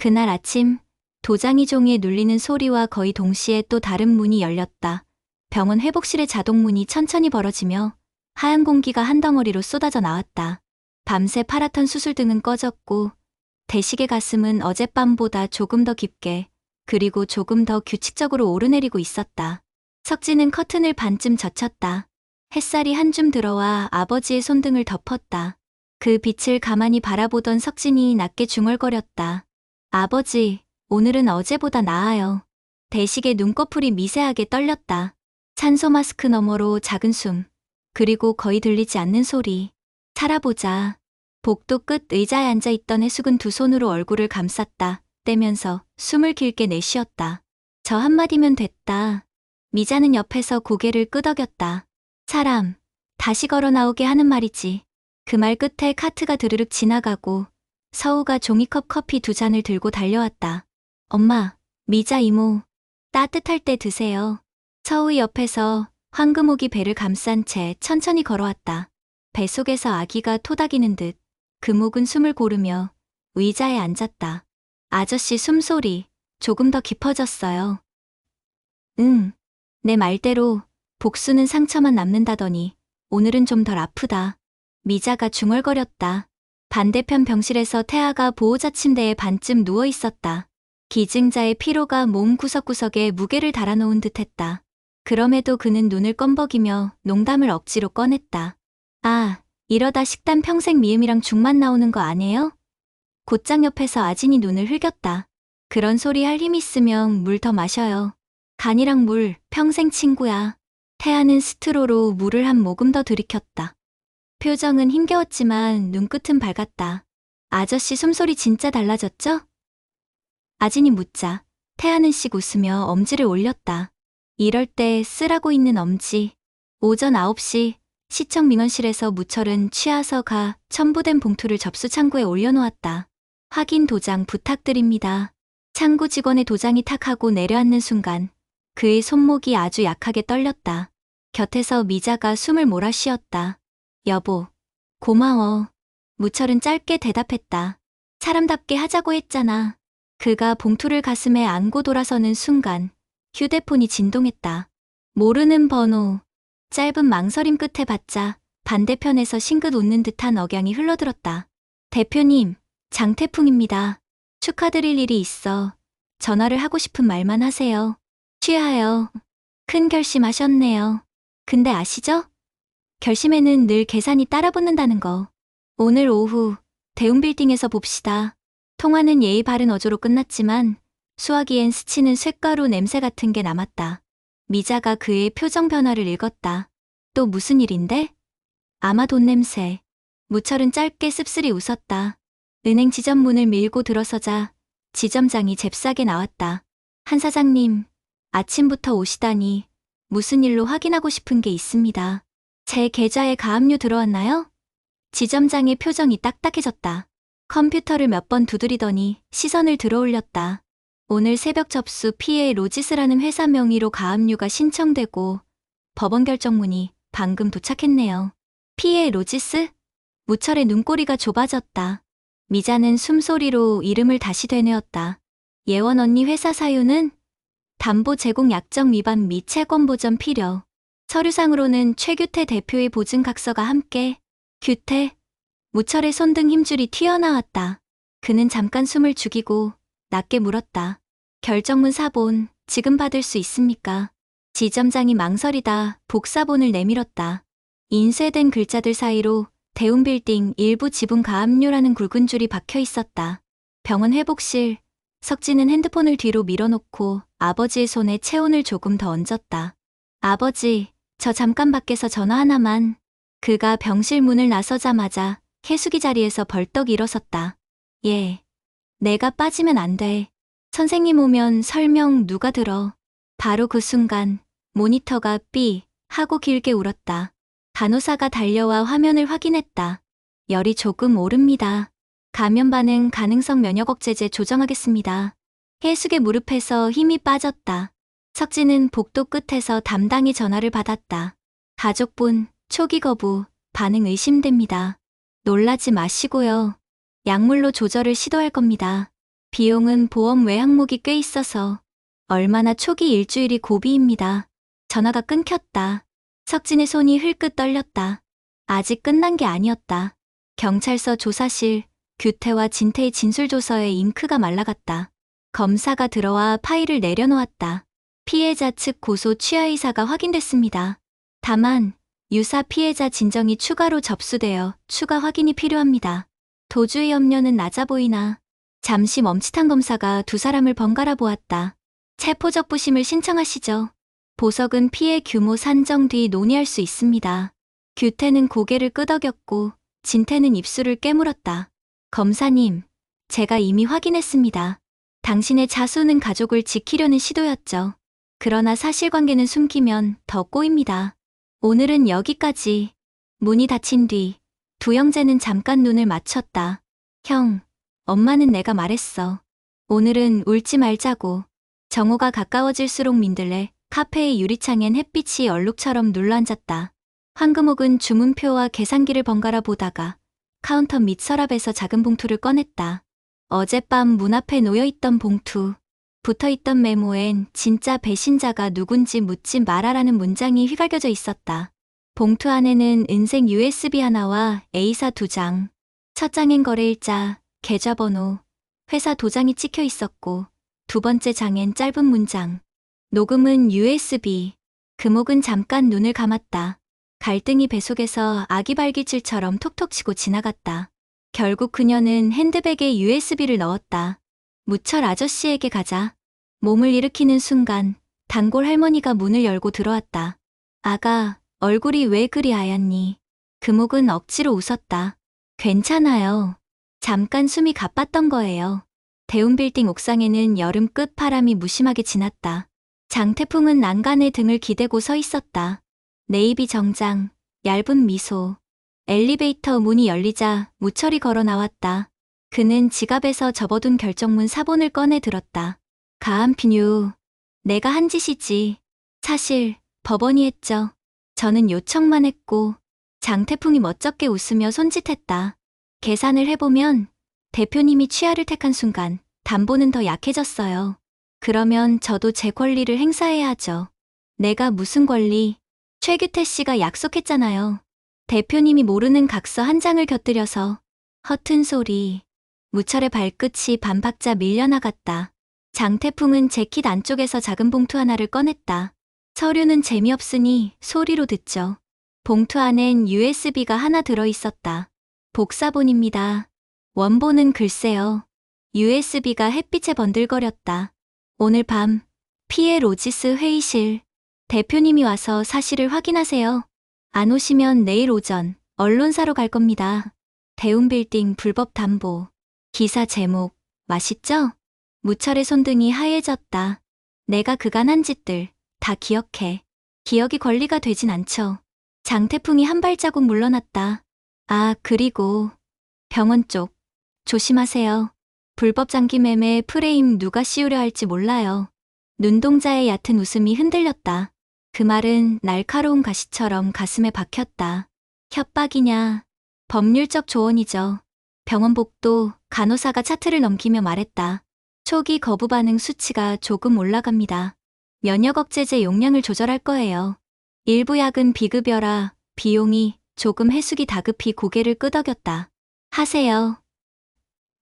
그날 아침 도장이 종이에 눌리는 소리와 거의 동시에 또 다른 문이 열렸다. 병원 회복실의 자동문이 천천히 벌어지며 하얀 공기가 한 덩어리로 쏟아져 나왔다. 밤새 파랗던 수술 등은 꺼졌고 대식의 가슴은 어젯밤보다 조금 더 깊게 그리고 조금 더 규칙적으로 오르내리고 있었다. 석진은 커튼을 반쯤 젖혔다. 햇살이 한줌 들어와 아버지의 손등을 덮었다. 그 빛을 가만히 바라보던 석진이 낮게 중얼거렸다. 아버지, 오늘은 어제보다 나아요. 대식의 눈꺼풀이 미세하게 떨렸다. 산소 마스크 너머로 작은 숨, 그리고 거의 들리지 않는 소리. 살아보자. 복도 끝 의자에 앉아 있던 해숙은 두 손으로 얼굴을 감쌌다. 떼면서 숨을 길게 내쉬었다. 저 한마디면 됐다. 미자는 옆에서 고개를 끄덕였다. 사람, 다시 걸어 나오게 하는 말이지. 그 말 끝에 카트가 드르륵 지나가고 서우가 종이컵 커피 두 잔을 들고 달려왔다. 엄마, 미자 이모, 따뜻할 때 드세요. 서우 옆에서 황금옥이 배를 감싼 채 천천히 걸어왔다. 뱃속에서 아기가 토닥이는 듯 금옥은 숨을 고르며 의자에 앉았다. 아저씨 숨소리 조금 더 깊어졌어요. 응, 내 말대로 복수는 상처만 남는다더니 오늘은 좀 덜 아프다. 미자가 중얼거렸다. 반대편 병실에서 태아가 보호자 침대에 반쯤 누워 있었다. 기증자의 피로가 몸 구석구석에 무게를 달아놓은 듯 했다. 그럼에도 그는 눈을 껌벅이며 농담을 억지로 꺼냈다. 아, 이러다 식단 평생 미음이랑 죽만 나오는 거 아니에요? 곧장 옆에서 아진이 눈을 흘겼다. 그런 소리 할 힘 있으면 물 더 마셔요. 간이랑 물, 평생 친구야. 태아는 스트로로 물을 한 모금 더 들이켰다. 표정은 힘겨웠지만 눈끝은 밝았다. 아저씨 숨소리 진짜 달라졌죠? 아진이 묻자 태아는 씩 웃으며 엄지를 올렸다. 이럴 때 쓰라고 있는 엄지. 오전 9시 시청 민원실에서 무철은 취하서 가 첨부된 봉투를 접수 창구에 올려놓았다. 확인 도장 부탁드립니다. 창구 직원의 도장이 탁 하고 내려앉는 순간 그의 손목이 아주 약하게 떨렸다. 곁에서 미자가 숨을 몰아 쉬었다. 여보, 고마워. 무철은 짧게 대답했다. 사람답게 하자고 했잖아. 그가 봉투를 가슴에 안고 돌아서는 순간 휴대폰이 진동했다. 모르는 번호. 짧은 망설임 끝에 받자 반대편에서 싱긋 웃는 듯한 억양이 흘러들었다. 대표님, 장태풍입니다. 축하드릴 일이 있어. 전화를 하고 싶은 말만 하세요. 취하여. 큰 결심하셨네요. 근데 아시죠? 결심에는 늘 계산이 따라붙는다는 거. 오늘 오후 대웅빌딩에서 봅시다. 통화는 예의 바른 어조로 끝났지만 수화기엔 스치는 쇳가루 냄새 같은 게 남았다. 미자가 그의 표정 변화를 읽었다. 또 무슨 일인데? 아마 돈 냄새. 무철은 짧게 씁쓸히 웃었다. 은행 지점 문을 밀고 들어서자 지점장이 잽싸게 나왔다. 한 사장님, 아침부터 오시다니 무슨 일로 확인하고 싶은 게 있습니다. 제 계좌에 가압류 들어왔나요? 지점장의 표정이 딱딱해졌다. 컴퓨터를 몇 번 두드리더니 시선을 들어올렸다. 오늘 새벽 접수 피해 로지스라는 회사 명의로 가압류가 신청되고 법원 결정문이 방금 도착했네요. 피해 로지스? 무철의 눈꼬리가 좁아졌다. 미자는 숨소리로 이름을 다시 되뇌었다. 예원 언니 회사 사유는 담보 제공 약정 위반 및 채권 보전 필요. 서류상으로는 최규태 대표의 보증각서가 함께 규태 무철의 손 등 힘줄이 튀어나왔다. 그는 잠깐 숨을 죽이고 낮게 물었다. 결정문 사본 지금 받을 수 있습니까? 지점장이 망설이다 복사본을 내밀었다. 인쇄된 글자들 사이로 대운빌딩 일부 지분 가압류라는 굵은 줄이 박혀 있었다. 병원 회복실 석진은 핸드폰을 뒤로 밀어놓고 아버지의 손에 체온을 조금 더 얹었다. 아버지, 저 잠깐 밖에서 전화 하나만. 그가 병실 문을 나서자마자 해숙이 자리에서 벌떡 일어섰다. 예. 내가 빠지면 안 돼. 선생님 오면 설명 누가 들어. 바로 그 순간 모니터가 삐 하고 길게 울었다. 간호사가 달려와 화면을 확인했다. 열이 조금 오릅니다. 감염 반응 가능성 면역 억제제 조정하겠습니다. 해숙의 무릎에서 힘이 빠졌다. 석진은 복도 끝에서 담당이 전화를 받았다. 가족분, 초기 거부, 반응 의심됩니다. 놀라지 마시고요. 약물로 조절을 시도할 겁니다. 비용은 보험 외 항목이 꽤 있어서 얼마나 초기 일주일이 고비입니다. 전화가 끊겼다. 석진의 손이 흘끗 떨렸다. 아직 끝난 게 아니었다. 경찰서 조사실, 규태와 진태의 진술조서에 잉크가 말라갔다. 검사가 들어와 파일을 내려놓았다. 피해자 측 고소 취하의사가 확인됐습니다. 다만 유사 피해자 진정이 추가로 접수되어 추가 확인이 필요합니다. 도주의 염려는 낮아 보이나 잠시 멈칫한 검사가 두 사람을 번갈아 보았다. 체포적 부심을 신청하시죠. 보석은 피해 규모 산정 뒤 논의할 수 있습니다. 규태는 고개를 끄덕였고 진태는 입술을 깨물었다. 검사님, 제가 이미 확인했습니다. 당신의 자수는 가족을 지키려는 시도였죠. 그러나 사실관계는 숨기면 더 꼬입니다. 오늘은 여기까지. 문이 닫힌 뒤 두 형제는 잠깐 눈을 맞췄다. 형, 엄마는 내가 말했어. 오늘은 울지 말자고. 정오가 가까워질수록 민들레 카페의 유리창엔 햇빛이 얼룩처럼 눌러앉았다. 황금옥은 주문표와 계산기를 번갈아 보다가 카운터 밑 서랍에서 작은 봉투를 꺼냈다. 어젯밤 문 앞에 놓여있던 봉투. 붙어 있던 메모엔 진짜 배신자가 누군지 묻지 말아라는 문장이 휘갈겨져 있었다. 봉투 안에는 은색 USB 하나와 A사 두 장, 첫 장엔 거래일자, 계좌번호, 회사 도장이 찍혀 있었고, 두 번째 장엔 짧은 문장. 녹음은 USB. 금옥은 잠깐 눈을 감았다. 갈등이 배 속에서 아기 발기질처럼 톡톡 치고 지나갔다. 결국 그녀는 핸드백에 USB를 넣었다. 무철 아저씨에게 가자. 몸을 일으키는 순간 단골 할머니가 문을 열고 들어왔다. 아가, 얼굴이 왜 그리 하얗니? 금옥은 억지로 웃었다. 괜찮아요. 잠깐 숨이 가빴던 거예요. 대운빌딩 옥상에는 여름 끝 바람이 무심하게 지났다. 장태풍은 난간에 등을 기대고 서 있었다. 네이비 정장, 얇은 미소. 엘리베이터 문이 열리자 무철이 걸어 나왔다. 그는 지갑에서 접어둔 결정문 사본을 꺼내 들었다. 가한피뉴. 내가 한 짓이지. 사실 법원이 했죠. 저는 요청만 했고 장태풍이 멋쩍게 웃으며 손짓했다. 계산을 해보면 대표님이 취하를 택한 순간 담보는 더 약해졌어요. 그러면 저도 제 권리를 행사해야 하죠. 내가 무슨 권리? 최규태 씨가 약속했잖아요. 대표님이 모르는 각서 한 장을 곁들여서 허튼 소리. 무철의 발끝이 반박자 밀려나갔다. 장태풍은 재킷 안쪽에서 작은 봉투 하나를 꺼냈다. 서류는 재미없으니 소리로 듣죠. 봉투 안엔 USB가 하나 들어있었다. 복사본입니다. 원본은 글쎄요. USB가 햇빛에 번들거렸다. 오늘 밤 피에 로지스 회의실 대표님이 와서 사실을 확인하세요. 안 오시면 내일 오전 언론사로 갈 겁니다. 대운빌딩 불법 담보 기사 제목 맛있죠? 무철의 손등이 하얘졌다. 내가 그간 한 짓들 다 기억해. 기억이 권리가 되진 않죠. 장태풍이 한 발자국 물러났다. 아, 그리고 병원 쪽 조심하세요. 불법 장기 매매 프레임 누가 씌우려 할지 몰라요. 눈동자의 얕은 웃음이 흔들렸다. 그 말은 날카로운 가시처럼 가슴에 박혔다. 협박이냐? 법률적 조언이죠. 병원 복도 간호사가 차트를 넘기며 말했다. 초기 거부 반응 수치가 조금 올라갑니다. 면역 억제제 용량을 조절할 거예요. 일부 약은 비급여라 비용이 조금 해숙이 다급히 고개를 끄덕였다. 하세요.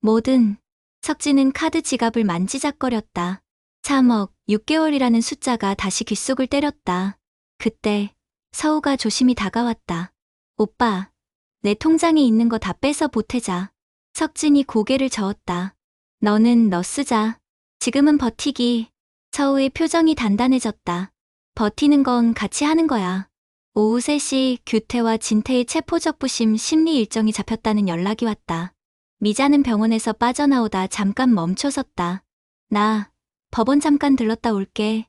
뭐든. 석진은 카드 지갑을 만지작거렸다. 3억 6개월이라는 숫자가 다시 귓속을 때렸다. 그때 서우가 조심히 다가왔다. 오빠, 내 통장에 있는 거 다 빼서 보태자. 석진이 고개를 저었다. 너는 너 쓰자. 지금은 버티기. 서우의 표정이 단단해졌다. 버티는 건 같이 하는 거야. 오후 3시 규태와 진태의 체포적 부심 심리 일정이 잡혔다는 연락이 왔다. 미자는 병원에서 빠져나오다 잠깐 멈춰섰다. 나 법원 잠깐 들렀다 올게.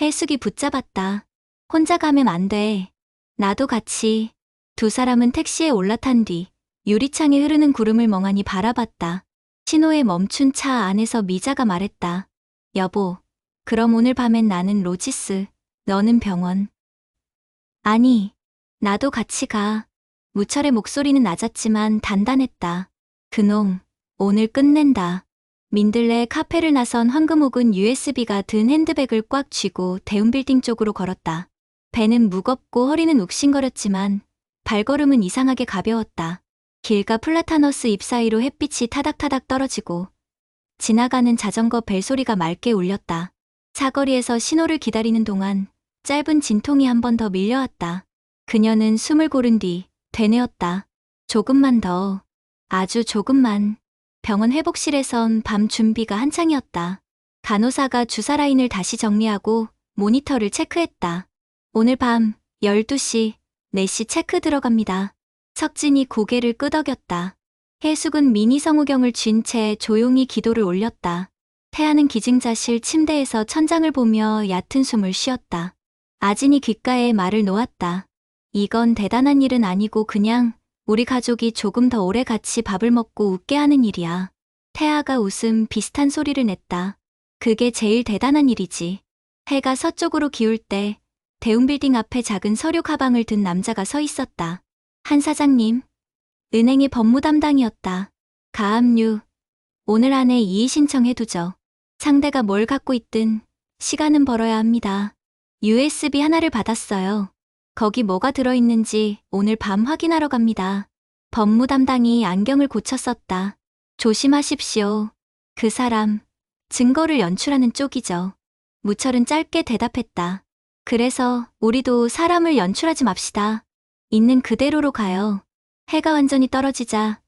해숙이 붙잡았다. 혼자 가면 안 돼. 나도 같이. 두 사람은 택시에 올라탄 뒤 유리창에 흐르는 구름을 멍하니 바라봤다. 신호에 멈춘 차 안에서 미자가 말했다. 여보, 그럼 오늘 밤엔 나는 로지스, 너는 병원. 아니, 나도 같이 가. 무철의 목소리는 낮았지만 단단했다. 그놈, 오늘 끝낸다. 민들레 카페를 나선 황금옥은 USB가 든 핸드백을 꽉 쥐고 대운빌딩 쪽으로 걸었다. 배는 무겁고 허리는 욱신거렸지만 발걸음은 이상하게 가벼웠다. 길가 플라타너스 잎 사이로 햇빛이 타닥타닥 떨어지고 지나가는 자전거 벨소리가 맑게 울렸다. 사거리에서 신호를 기다리는 동안 짧은 진통이 한 번 더 밀려왔다. 그녀는 숨을 고른 뒤 되뇌었다. 조금만 더. 아주 조금만. 병원 회복실에선 밤 준비가 한창이었다. 간호사가 주사 라인을 다시 정리하고 모니터를 체크했다. 오늘 밤 12시, 4시 체크 들어갑니다. 석진이 고개를 끄덕였다. 해숙은 미니 성우경을 쥔 채 조용히 기도를 올렸다. 태아는 기증자실 침대에서 천장을 보며 얕은 숨을 쉬었다. 아진이 귓가에 말을 놓았다. 이건 대단한 일은 아니고 그냥 우리 가족이 조금 더 오래 같이 밥을 먹고 웃게 하는 일이야. 태아가 웃음 비슷한 소리를 냈다. 그게 제일 대단한 일이지. 해가 서쪽으로 기울 때 대운빌딩 앞에 작은 서류 가방을 든 남자가 서 있었다. 한 사장님. 은행의 법무 담당이었다. 가압류. 오늘 안에 이의 신청해두죠. 상대가 뭘 갖고 있든 시간은 벌어야 합니다. USB 하나를 받았어요. 거기 뭐가 들어있는지 오늘 밤 확인하러 갑니다. 법무 담당이 안경을 고쳐 썼다. 조심하십시오. 그 사람, 증거를 연출하는 쪽이죠. 무철은 짧게 대답했다. 그래서 우리도 사람을 연출하지 맙시다. 있는 그대로로 가요. 해가 완전히 떨어지자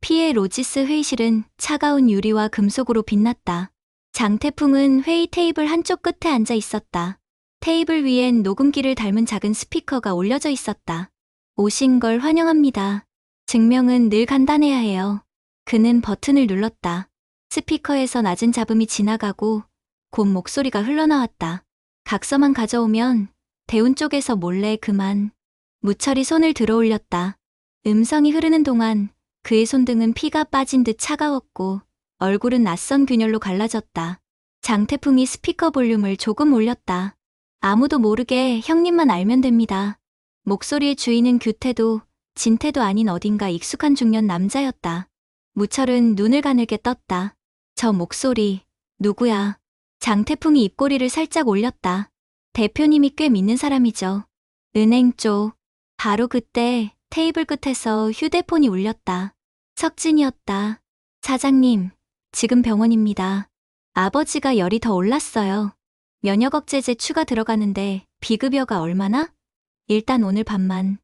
피에 로지스 회의실은 차가운 유리와 금속으로 빛났다. 장태풍은 회의 테이블 한쪽 끝에 앉아 있었다. 테이블 위엔 녹음기를 닮은 작은 스피커가 올려져 있었다. 오신 걸 환영합니다. 증명은 늘 간단해야 해요. 그는 버튼을 눌렀다. 스피커에서 낮은 잡음이 지나가고 곧 목소리가 흘러나왔다. 각서만 가져오면 대운 쪽에서 몰래 그만. 무철이 손을 들어 올렸다. 음성이 흐르는 동안 그의 손등은 피가 빠진 듯 차가웠고 얼굴은 낯선 균열로 갈라졌다. 장태풍이 스피커 볼륨을 조금 올렸다. 아무도 모르게 형님만 알면 됩니다. 목소리의 주인은 규태도 진태도 아닌 어딘가 익숙한 중년 남자였다. 무철은 눈을 가늘게 떴다. 저 목소리, 누구야? 장태풍이 입꼬리를 살짝 올렸다. 대표님이 꽤 믿는 사람이죠. 은행 쪽. 바로 그때 테이블 끝에서 휴대폰이 울렸다. 석진이었다. 사장님, 지금 병원입니다. 아버지가 열이 더 올랐어요. 면역 억제제 추가 들어가는데 비급여가 얼마나? 일단 오늘 밤만.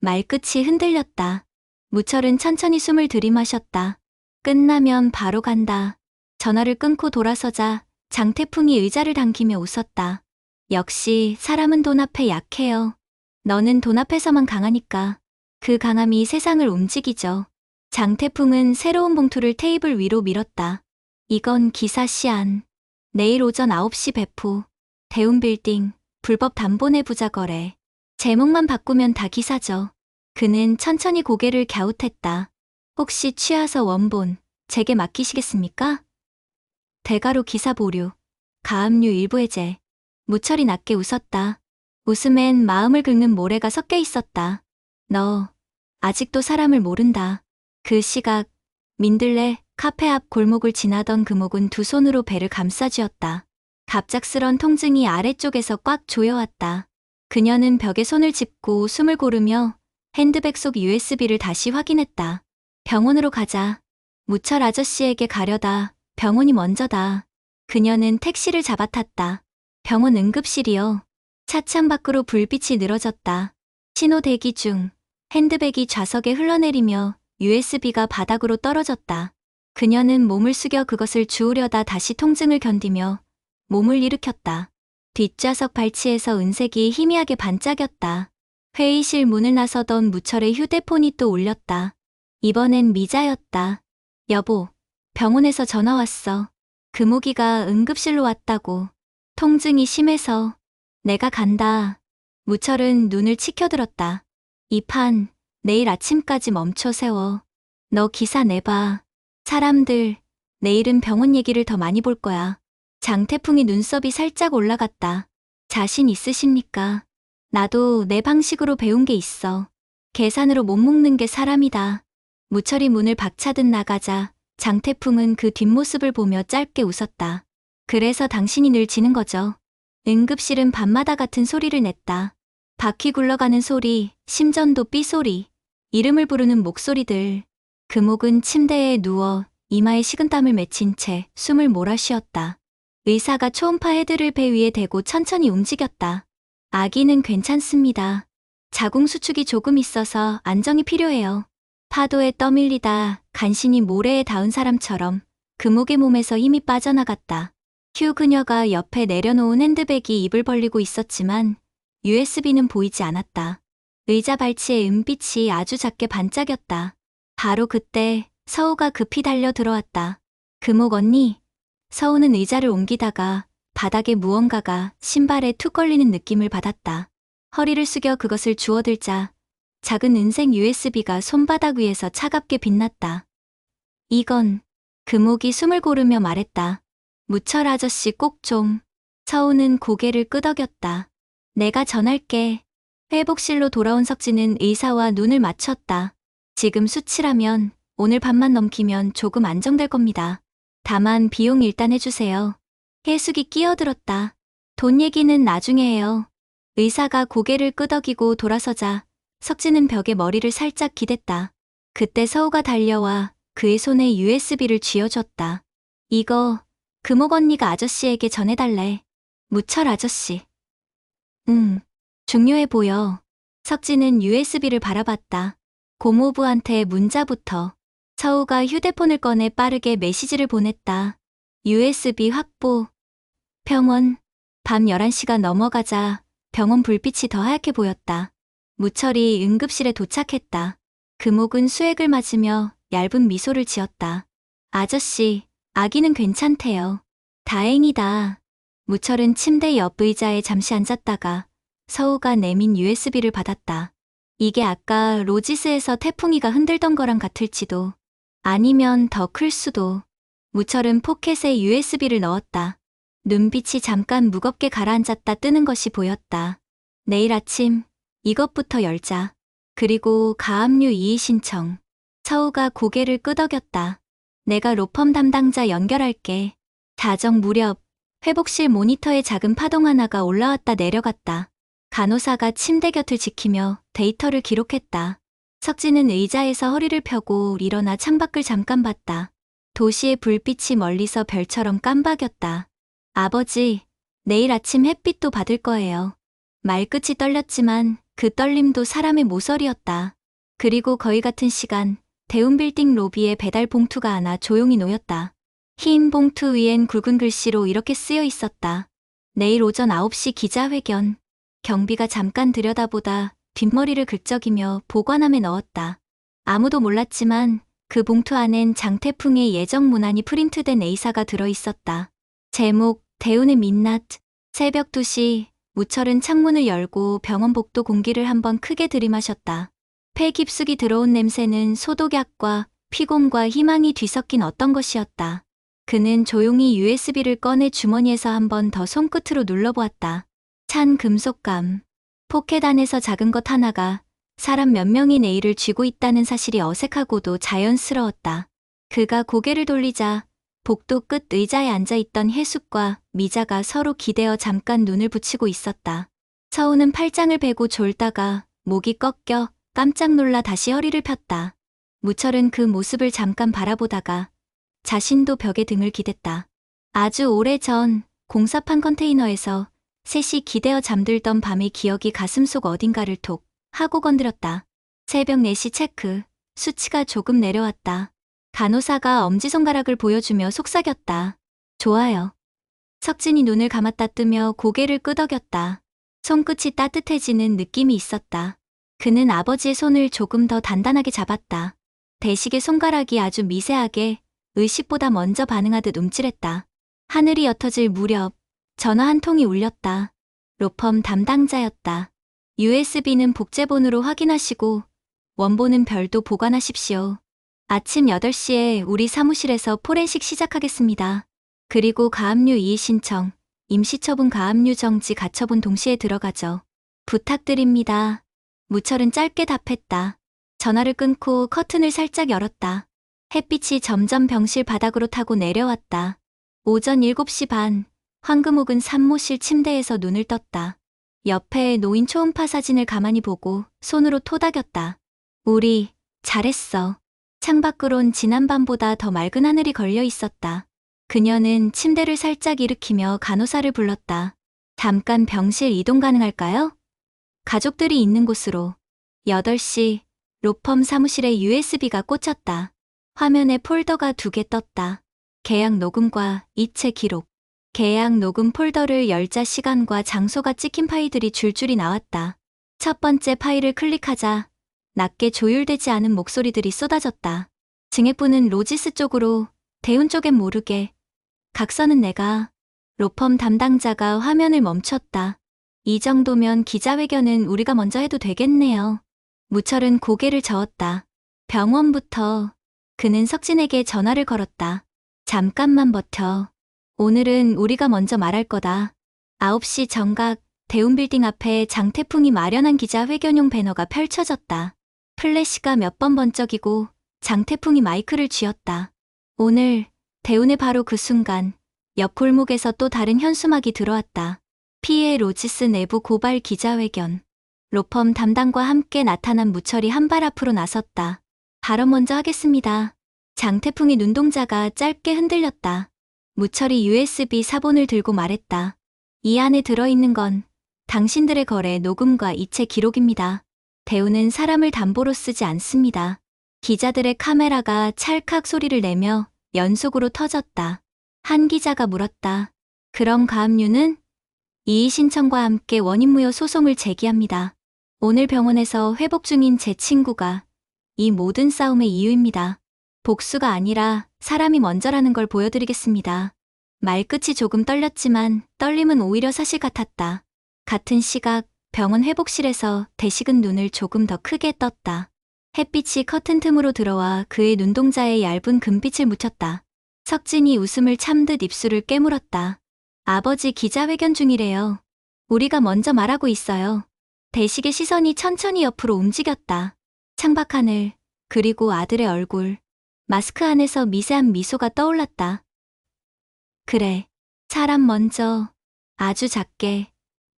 말끝이 흔들렸다. 무철은 천천히 숨을 들이마셨다. 끝나면 바로 간다. 전화를 끊고 돌아서자 장태풍이 의자를 당기며 웃었다. 역시 사람은 돈 앞에 약해요. 너는 돈 앞에서만 강하니까. 그 강함이 세상을 움직이죠. 장태풍은 새로운 봉투를 테이블 위로 밀었다. 이건 기사 시안. 내일 오전 9시 배포. 대운빌딩, 불법 담보내 부자 거래. 제목만 바꾸면 다 기사죠. 그는 천천히 고개를 갸웃했다. 혹시 취하서 원본, 제게 맡기시겠습니까? 대가로 기사 보류, 가압류 일부 해제. 무철이 낮게 웃었다. 웃음엔 마음을 긁는 모래가 섞여 있었다. 너, 아직도 사람을 모른다. 그 시각, 민들레 카페 앞 골목을 지나던 금옥은 두 손으로 배를 감싸쥐었다. 갑작스런 통증이 아래쪽에서 꽉 조여왔다. 그녀는 벽에 손을 짚고 숨을 고르며 핸드백 속 USB를 다시 확인했다. 병원으로 가자. 무철 아저씨에게 가려다. 병원이 먼저다. 그녀는 택시를 잡아탔다. 병원 응급실이요. 차창 밖으로 불빛이 늘어졌다. 신호 대기 중 핸드백이 좌석에 흘러내리며 USB가 바닥으로 떨어졌다. 그녀는 몸을 숙여 그것을 주우려다 다시 통증을 견디며 몸을 일으켰다. 뒷좌석 발치에서 은색이 희미하게 반짝였다. 회의실 문을 나서던 무철의 휴대폰이 또 울렸다. 이번엔 미자였다. 여보, 병원에서 전화 왔어. 금옥이가 응급실로 왔다고. 통증이 심해서 내가 간다. 무철은 눈을 치켜들었다. 이 판 내일 아침까지 멈춰 세워. 너 기사 내봐. 사람들 내일은 병원 얘기를 더 많이 볼 거야. 장태풍이 눈썹이 살짝 올라갔다. 자신 있으십니까? 나도 내 방식으로 배운 게 있어. 계산으로 못 묶는 게 사람이다. 무철이 문을 박차듯 나가자 장태풍은 그 뒷모습을 보며 짧게 웃었다. 그래서 당신이 늘 지는 거죠. 응급실은 밤마다 같은 소리를 냈다. 바퀴 굴러가는 소리, 심전도 삐소리, 이름을 부르는 목소리들. 금옥은 침대에 누워 이마에 식은땀을 맺힌 채 숨을 몰아 쉬었다. 의사가 초음파 헤드를 배 위에 대고 천천히 움직였다. 아기는 괜찮습니다. 자궁 수축이 조금 있어서 안정이 필요해요. 파도에 떠밀리다 간신히 모래에 닿은 사람처럼 금옥의 몸에서 힘이 빠져나갔다. 휴 그녀가 옆에 내려놓은 핸드백이 입을 벌리고 있었지만 USB는 보이지 않았다. 의자 발치에 은빛이 아주 작게 반짝였다. 바로 그때 서우가 급히 달려 들어왔다. 금옥 언니. 서우는 의자를 옮기다가 바닥에 무언가가 신발에 툭 걸리는 느낌을 받았다. 허리를 숙여 그것을 주워들자 작은 은색 USB가 손바닥 위에서 차갑게 빛났다. 이건 금옥이 숨을 고르며 말했다. 무철 아저씨 꼭 좀. 서우는 고개를 끄덕였다. 내가 전할게. 회복실로 돌아온 석진은 의사와 눈을 맞췄다. 지금 수치라면 오늘 밤만 넘기면 조금 안정될 겁니다. 다만 비용 일단 해주세요. 해숙이 끼어들었다. 돈 얘기는 나중에 해요. 의사가 고개를 끄덕이고 돌아서자 석진은 벽에 머리를 살짝 기댔다. 그때 서우가 달려와 그의 손에 USB를 쥐어줬다. 이거 금옥 언니가 아저씨에게 전해달래. 무철 아저씨. 응, 중요해 보여. 석진은 USB를 바라봤다. 고모부한테 문자부터. 서우가 휴대폰을 꺼내 빠르게 메시지를 보냈다. USB 확보. 병원. 밤 11시가 넘어가자 병원 불빛이 더 하얗게 보였다. 무철이 응급실에 도착했다. 금옥은 수액을 맞으며 얇은 미소를 지었다. 아저씨, 아기는 괜찮대요. 다행이다. 무철은 침대 옆 의자에 잠시 앉았다가 서우가 내민 USB를 받았다. 이게 아까 로지스에서 태풍이가 흔들던 거랑 같을지도 아니면 더 클 수도. 무철은 포켓에 USB를 넣었다. 눈빛이 잠깐 무겁게 가라앉았다 뜨는 것이 보였다. 내일 아침 이것부터 열자. 그리고 가압류 이의 신청. 서우가 고개를 끄덕였다. 내가 로펌 담당자 연결할게. 자정 무렵 회복실 모니터에 작은 파동 하나가 올라왔다 내려갔다. 간호사가 침대 곁을 지키며 데이터를 기록했다. 석진은 의자에서 허리를 펴고 일어나 창밖을 잠깐 봤다. 도시의 불빛이 멀리서 별처럼 깜박였다. 아버지, 내일 아침 햇빛도 받을 거예요. 말끝이 떨렸지만 그 떨림도 사람의 모서리였다. 그리고 거의 같은 시간, 대운빌딩 로비에 배달 봉투가 하나 조용히 놓였다. 흰 봉투 위엔 굵은 글씨로 이렇게 쓰여 있었다. 내일 오전 9시 기자회견. 경비가 잠깐 들여다보다 뒷머리를 긁적이며 보관함에 넣었다. 아무도 몰랐지만 그 봉투 안엔 장태풍의 예정 문안이 프린트된 A사가 들어있었다. 제목, 대운의 민낯. 새벽 2시, 무철은 창문을 열고 병원 복도 공기를 한번 크게 들이마셨다. 폐 깊숙이 들어온 냄새는 소독약과 피곤과 희망이 뒤섞인 어떤 것이었다. 그는 조용히 USB를 꺼내 주머니에서 한 번 더 손끝으로 눌러보았다. 찬 금속감. 포켓 안에서 작은 것 하나가 사람 몇 명이 내일을 쥐고 있다는 사실이 어색하고도 자연스러웠다. 그가 고개를 돌리자 복도 끝 의자에 앉아있던 해숙과 미자가 서로 기대어 잠깐 눈을 붙이고 있었다. 서우는 팔짱을 베고 졸다가 목이 꺾여 깜짝 놀라 다시 허리를 폈다. 무철은 그 모습을 잠깐 바라보다가 자신도 벽에 등을 기댔다. 아주 오래 전 공사판 컨테이너에서 셋이 기대어 잠들던 밤의 기억이 가슴속 어딘가를 톡 하고 건드렸다. 새벽 4시 체크, 수치가 조금 내려왔다. 간호사가 엄지손가락을 보여주며 속삭였다. 좋아요. 석진이 눈을 감았다 뜨며 고개를 끄덕였다. 손끝이 따뜻해지는 느낌이 있었다. 그는 아버지의 손을 조금 더 단단하게 잡았다. 대식의 손가락이 아주 미세하게 의식보다 먼저 반응하듯 움찔했다. 하늘이 옅어질 무렵 전화 한 통이 울렸다. 로펌 담당자였다. USB는 복제본으로 확인하시고 원본은 별도 보관하십시오. 아침 8시에 우리 사무실에서 포렌식 시작하겠습니다. 그리고 가압류 이의 신청, 임시처분 가압류 정지 가처분 동시에 들어가죠. 부탁드립니다. 무철은 짧게 답했다. 전화를 끊고 커튼을 살짝 열었다. 햇빛이 점점 병실 바닥으로 타고 내려왔다. 오전 7시 반, 황금옥은 산모실 침대에서 눈을 떴다. 옆에 노인 초음파 사진을 가만히 보고 손으로 토닥였다. 우리, 잘했어. 창밖으론 지난밤보다 더 맑은 하늘이 걸려 있었다. 그녀는 침대를 살짝 일으키며 간호사를 불렀다. 잠깐 병실 이동 가능할까요? 가족들이 있는 곳으로. 8시, 로펌 사무실에 USB가 꽂혔다. 화면에 폴더가 두 개 떴다. 계약 녹음과 이체 기록. 계약 녹음 폴더를 열자 시간과 장소가 찍힌 파일들이 줄줄이 나왔다. 첫 번째 파일을 클릭하자 낮게 조율되지 않은 목소리들이 쏟아졌다. 증액부는 로지스 쪽으로, 대운 쪽엔 모르게. 각서는 내가, 로펌 담당자가 화면을 멈췄다. 이 정도면 기자회견은 우리가 먼저 해도 되겠네요. 무철은 고개를 저었다. 병원부터 그는 석진에게 전화를 걸었다. 잠깐만 버텨. 오늘은 우리가 먼저 말할 거다. 9시 정각 대운빌딩 앞에 장태풍이 마련한 기자회견용 배너가 펼쳐졌다. 플래시가 몇 번 번쩍이고 장태풍이 마이크를 쥐었다. 오늘 대운의 바로 그 순간 옆 골목에서 또 다른 현수막이 들어왔다. 피해 로지스 내부 고발 기자회견. 로펌 담당과 함께 나타난 무철이 한 발 앞으로 나섰다. 발언 먼저 하겠습니다. 장태풍이 눈동자가 짧게 흔들렸다. 무철이 USB 사본을 들고 말했다. 이 안에 들어있는 건 당신들의 거래 녹음과 이체 기록입니다. 대우는 사람을 담보로 쓰지 않습니다. 기자들의 카메라가 찰칵 소리를 내며 연속으로 터졌다. 한 기자가 물었다. 그럼 가압류는? 이의 신청과 함께 원인무효 소송을 제기합니다. 오늘 병원에서 회복 중인 제 친구가 이 모든 싸움의 이유입니다. 복수가 아니라 사람이 먼저라는 걸 보여드리겠습니다. 말끝이 조금 떨렸지만 떨림은 오히려 사실 같았다. 같은 시각 병원 회복실에서 대식은 눈을 조금 더 크게 떴다. 햇빛이 커튼 틈으로 들어와 그의 눈동자에 얇은 금빛을 묻혔다. 석진이 웃음을 참듯 입술을 깨물었다. 아버지 기자회견 중이래요. 우리가 먼저 말하고 있어요. 대식의 시선이 천천히 옆으로 움직였다. 창밖 하늘, 그리고 아들의 얼굴. 마스크 안에서 미세한 미소가 떠올랐다. 그래, 사람 먼저, 아주 작게,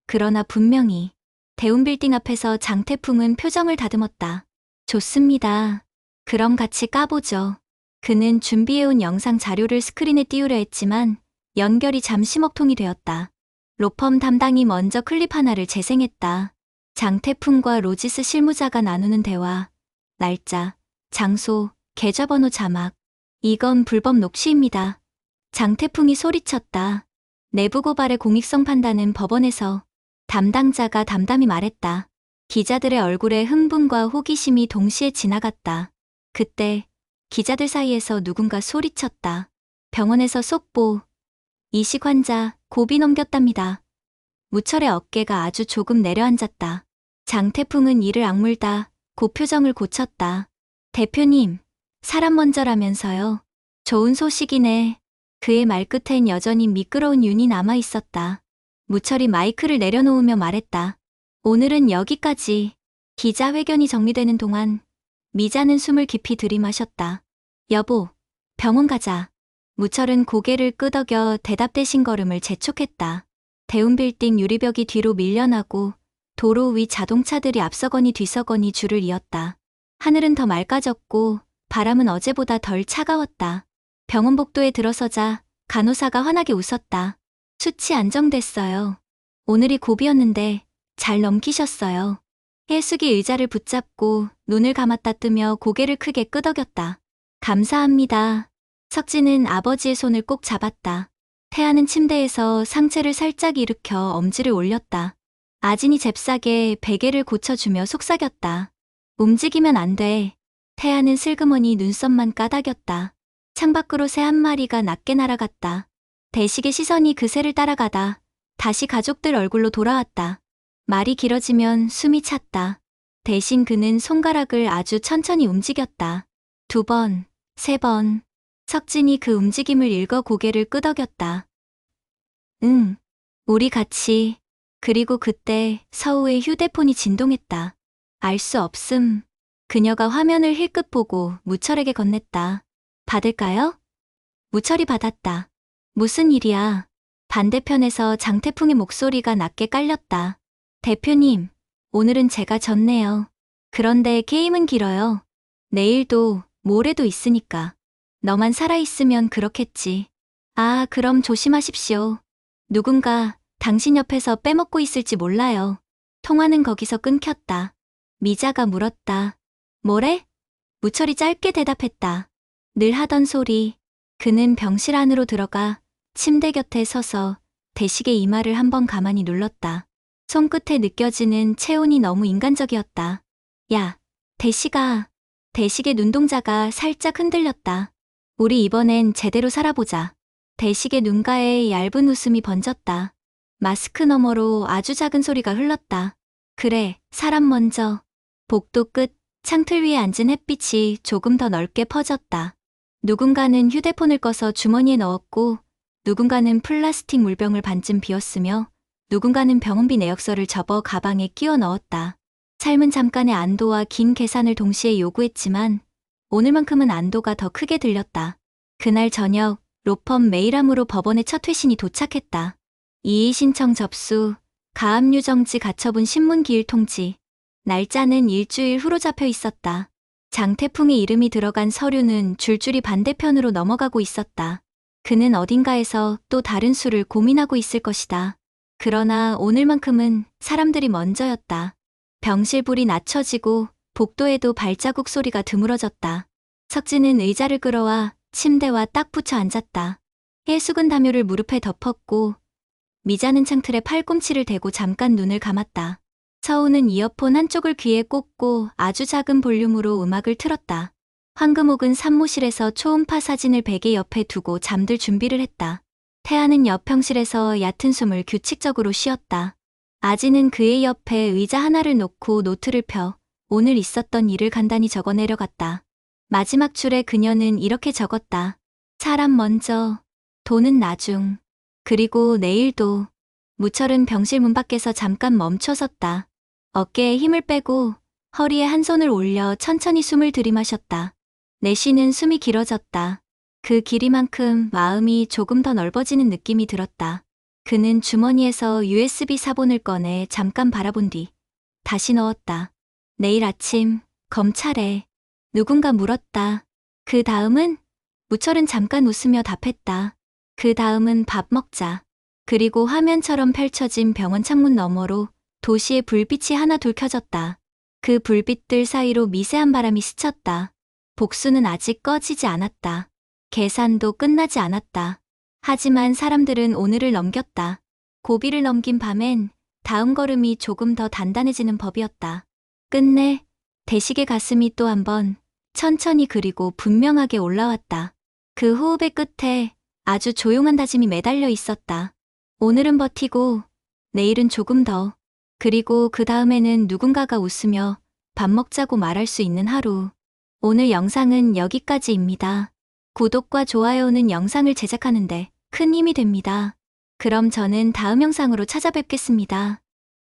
그러나 분명히. 대운 빌딩 앞에서 장태풍은 표정을 다듬었다. 좋습니다. 그럼 같이 까보죠. 그는 준비해온 영상 자료를 스크린에 띄우려 했지만 연결이 잠시 먹통이 되었다. 로펌 담당이 먼저 클립 하나를 재생했다. 장태풍과 로지스 실무자가 나누는 대화, 날짜, 장소, 계좌번호 자막. 이건 불법 녹취입니다. 장태풍이 소리쳤다. 내부 고발의 공익성 판단은 법원에서 담당자가 담담히 말했다. 기자들의 얼굴에 흥분과 호기심이 동시에 지나갔다. 그때 기자들 사이에서 누군가 소리쳤다. 병원에서 속보. 이식 환자 고비 넘겼답니다. 무철의 어깨가 아주 조금 내려앉았다. 장태풍은 이를 악물다 고표정을 고쳤다. 대표님, 사람 먼저라면서요. 좋은 소식이네. 그의 말끝엔 여전히 미끄러운 윤이 남아 있었다. 무철이 마이크를 내려놓으며 말했다. 오늘은 여기까지. 기자회견이 정리되는 동안 미자는 숨을 깊이 들이마셨다. 여보, 병원 가자. 무철은 고개를 끄덕여 대답 대신 걸음을 재촉했다. 대운빌딩 유리벽이 뒤로 밀려나고 도로 위 자동차들이 앞서거니 뒤서거니 줄을 이었다. 하늘은 더 맑아졌고 바람은 어제보다 덜 차가웠다. 병원 복도에 들어서자 간호사가 환하게 웃었다. 수치 안정됐어요. 오늘이 고비였는데 잘 넘기셨어요. 혜숙이 의자를 붙잡고 눈을 감았다 뜨며 고개를 크게 끄덕였다. 감사합니다. 석진은 아버지의 손을 꼭 잡았다. 태아는 침대에서 상체를 살짝 일으켜 엄지를 올렸다. 아진이 잽싸게 베개를 고쳐주며 속삭였다. 움직이면 안 돼. 태아는 슬그머니 눈썹만 까닥였다. 창밖으로 새 한 마리가 낮게 날아갔다. 대식의 시선이 그 새를 따라가다 다시 가족들 얼굴로 돌아왔다. 말이 길어지면 숨이 찼다. 대신 그는 손가락을 아주 천천히 움직였다. 두 번, 세 번. 석진이 그 움직임을 읽어 고개를 끄덕였다. 응, 우리 같이. 그리고 그때 서우의 휴대폰이 진동했다. 알 수 없음. 그녀가 화면을 힐끗 보고 무철에게 건넸다. 받을까요? 무철이 받았다. 무슨 일이야? 반대편에서 장태풍의 목소리가 낮게 깔렸다. 대표님, 오늘은 제가 졌네요. 그런데 게임은 길어요. 내일도, 모레도 있으니까. 너만 살아있으면 그렇겠지. 아, 그럼 조심하십시오. 누군가 당신 옆에서 빼먹고 있을지 몰라요. 통화는 거기서 끊겼다. 미자가 물었다. 뭐래? 무철이 짧게 대답했다. 늘 하던 소리. 그는 병실 안으로 들어가 침대 곁에 서서 대식의 이마를 한번 가만히 눌렀다. 손끝에 느껴지는 체온이 너무 인간적이었다. 야, 대식아. 대식의 눈동자가 살짝 흔들렸다. 우리 이번엔 제대로 살아보자. 대식의 눈가에 얇은 웃음이 번졌다. 마스크 너머로 아주 작은 소리가 흘렀다. 그래, 사람 먼저. 복도 끝, 창틀 위에 앉은 햇빛이 조금 더 넓게 퍼졌다. 누군가는 휴대폰을 꺼서 주머니에 넣었고, 누군가는 플라스틱 물병을 반쯤 비웠으며, 누군가는 병원비 내역서를 접어 가방에 끼워 넣었다. 삶은 잠깐의 안도와 긴 계산을 동시에 요구했지만, 오늘만큼은 안도가 더 크게 들렸다. 그날 저녁, 로펌 메일함으로 법원에 첫 회신이 도착했다. 이의 신청 접수, 가압류 정지 가처분 신문 기일 통지. 날짜는 일주일 후로 잡혀 있었다. 장태풍의 이름이 들어간 서류는 줄줄이 반대편으로 넘어가고 있었다. 그는 어딘가에서 또 다른 수를 고민하고 있을 것이다. 그러나 오늘만큼은 사람들이 먼저였다. 병실불이 낮춰지고 복도에도 발자국 소리가 드물어졌다. 석진은 의자를 끌어와 침대와 딱 붙여 앉았다. 해숙은 담요를 무릎에 덮었고 미자는 창틀에 팔꿈치를 대고 잠깐 눈을 감았다. 서우는 이어폰 한쪽을 귀에 꽂고 아주 작은 볼륨으로 음악을 틀었다. 황금옥은 산모실에서 초음파 사진을 베개 옆에 두고 잠들 준비를 했다. 태아는 옆 병실에서 얕은 숨을 규칙적으로 쉬었다. 아지는 그의 옆에 의자 하나를 놓고 노트를 펴 오늘 있었던 일을 간단히 적어 내려 갔다. 마지막 줄에 그녀는 이렇게 적었다. 사람 먼저, 돈은 나중, 그리고 내일도. 무철은 병실 문 밖에서 잠깐 멈춰섰다. 어깨에 힘을 빼고 허리에 한 손을 올려 천천히 숨을 들이마셨다. 내쉬는 숨이 길어졌다. 그 길이만큼 마음이 조금 더 넓어지는 느낌이 들었다. 그는 주머니에서 USB 사본을 꺼내 잠깐 바라본 뒤 다시 넣었다. 내일 아침 검찰에 누군가 물었다. 그 다음은? 무철은 잠깐 웃으며 답했다. 그 다음은 밥 먹자. 그리고 화면처럼 펼쳐진 병원 창문 너머로 도시의 불빛이 하나 둘 켜졌다. 그 불빛들 사이로 미세한 바람이 스쳤다. 복수는 아직 꺼지지 않았다. 계산도 끝나지 않았다. 하지만 사람들은 오늘을 넘겼다. 고비를 넘긴 밤엔 다음 걸음이 조금 더 단단해지는 법이었다. 끝내 대식의 가슴이 또 한 번 천천히 그리고 분명하게 올라왔다. 그 호흡의 끝에 아주 조용한 다짐이 매달려 있었다. 오늘은 버티고 내일은 조금 더 그리고 그 다음에는 누군가가 웃으며 밥 먹자고 말할 수 있는 하루. 오늘 영상은 여기까지입니다. 구독과 좋아요는 영상을 제작하는데 큰 힘이 됩니다. 그럼 저는 다음 영상으로 찾아뵙겠습니다.